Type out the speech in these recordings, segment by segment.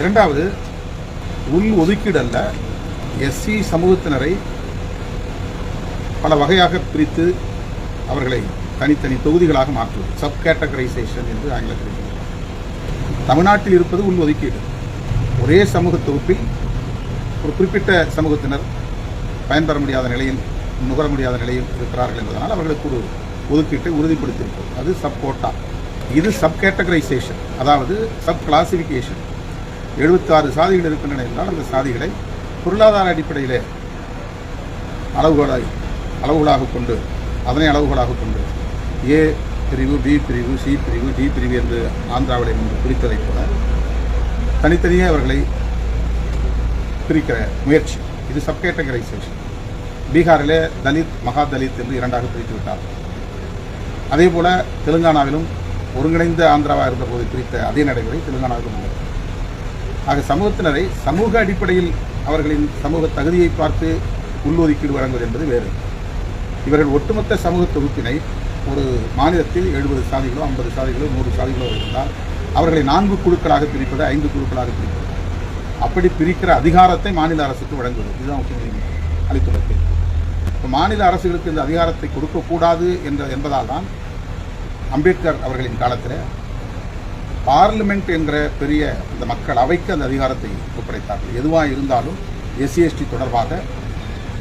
இரண்டாவது உள் ஒதுக்கீடு அல்ல எஸ்சி சமூகத்தினரை பல வகையாக பிரித்து அவர்களை தனித்தனி தொகுதிகளாக மாற்றுவது. சப் கேட்டகரைசேஷன் என்று ஆங்கிலத்தில் தமிழ்நாட்டில் இருப்பது உள் ஒதுக்கீடு. ஒரே சமூக தொகுப்பில் ஒரு குறிப்பிட்ட சமூகத்தினர் பயன்பெற முடியாத நிலையில் நுகர முடியாத நிலையில் இருக்கிறார்கள் என்பதனால் அவர்களுக்கு ஒரு ஒதுக்கீட்டை உறுதிப்படுத்தியிருப்பது. அது சப் கோட்டா இது சப் கேட்டகரைசேஷன் அதாவது சப் கிளாசிஃபிகேஷன் எழுபத்தாறு சாதிகள் இருக்கின்றன என்றால் அந்த சாதிகளை பொருளாதார அடிப்படையிலே அளவுகோலாய் அளவுகளாக கொண்டு அதனை அளவுகோலாக கொண்டு ஏ பிரிவு பி பிரிவு சி பிரிவு டி பிரிவு என்று ஆந்திராவிலே முன்பு பிரித்ததைப் போல தனித்தனியே அவர்களை பிரிக்கிற முயற்சி. இது சப்கேட்டகரைசேஷன். பீகாரிலே தலித் மகா தலித் என்று இரண்டாக பிரித்து விட்டார். அதே போல தெலுங்கானாவிலும் ஒருங்கிணைந்த ஆந்திராவாக இருந்தபோது பிரித்த அதே நடைமுறை தெலுங்கானாவிலும் உள்ளது. ஆக சமூகத்தினரை சமூக அடிப்படையில் அவர்களின் சமூக தகுதியை பார்த்து உள்ஒதுக்கீடு வழங்குவது என்பது வேறு. இவர்கள் ஒட்டுமொத்த சமூக தொகுப்பினை ஒரு மாநிலத்தில் எழுபது சாதிகளோ ஐம்பது சாதிகளோ நூறு சாதிகளோ இருந்தால் அவர்களை நான்கு குழுக்களாக பிரிப்பது ஐந்து குழுக்களாக பிரிப்பது. அப்படி பிரிக்கிற அதிகாரத்தை மாநில அரசுக்கு வழங்குவது. இதுதான் உச்சநீதிமன்றம் அளித்துள்ளது இப்போ மாநில அரசுகளுக்கு இந்த அதிகாரத்தை கொடுக்கக்கூடாது என்ற என்பதால் தான் அம்பேத்கர் அவர்களின் காலத்தில் பார்லிமெண்ட் என்கிற பெரிய இந்த மக்கள் அவைக்கு அந்த அதிகாரத்தை ஒப்படைத்தார்கள். எதுவாக இருந்தாலும் எஸ்சி எஸ்டி தொடர்பாக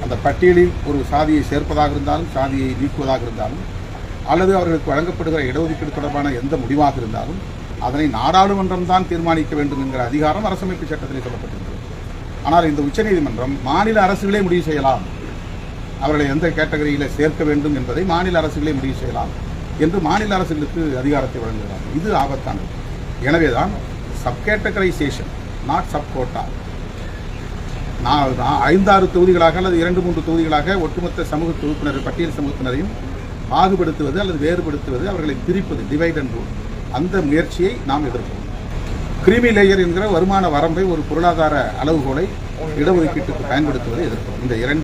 அந்த பட்டியலில் ஒரு சாதியை சேர்ப்பதாக இருந்தாலும் சாதியை நீக்குவதாக இருந்தாலும் அல்லது அவர்களுக்கு வழங்கப்படுகிற இடஒதுக்கீடு தொடர்பான எந்த முடிவாக இருந்தாலும் அதனை நாடாளுமன்றம் தான் தீர்மானிக்க வேண்டும் என்கிற அதிகாரம் அரசமைப்பு சட்டத்தில் சொல்லப்பட்டிருக்கிறது. ஆனால் இந்த உச்சநீதிமன்றம் மாநில அரசுகளே முடிவு செய்யலாம். அவர்களை எந்த கேட்டகரியில் சேர்க்க வேண்டும் என்பதை மாநில அரசுகளே முடிவு செய்யலாம் என்று மாநில அரசுகளுக்கு அதிகாரத்தை வழங்குகிறார் இது ஆபத்தானது. எனவேதான் சப்கேட்டகரைசேஷன் நாட் சப் கோட்டா நான் ஐந்தாறு தொகுதிகளாக அல்லது இரண்டு மூன்று தொகுதிகளாக ஒட்டுமொத்த சமூக தொகுப்பினர் பட்டியல் சமூகத்தினரையும் பாகுபடுத்துவது அல்லது வேறுபடுத்துவது அவர்களை பிரிப்பது டிவைட் அண்ட் ரூல் அந்த முயற்சியை நாம் எதிர்ப்போம். கிரிமி லேயர் என்கிற வருமான வரம்பை ஒரு பொருளாதார அளவுகோலை இடஒதுக்கீட்டுக்கு பயன்படுத்துவதை எதிர்ப்போம். இந்த இரண்டு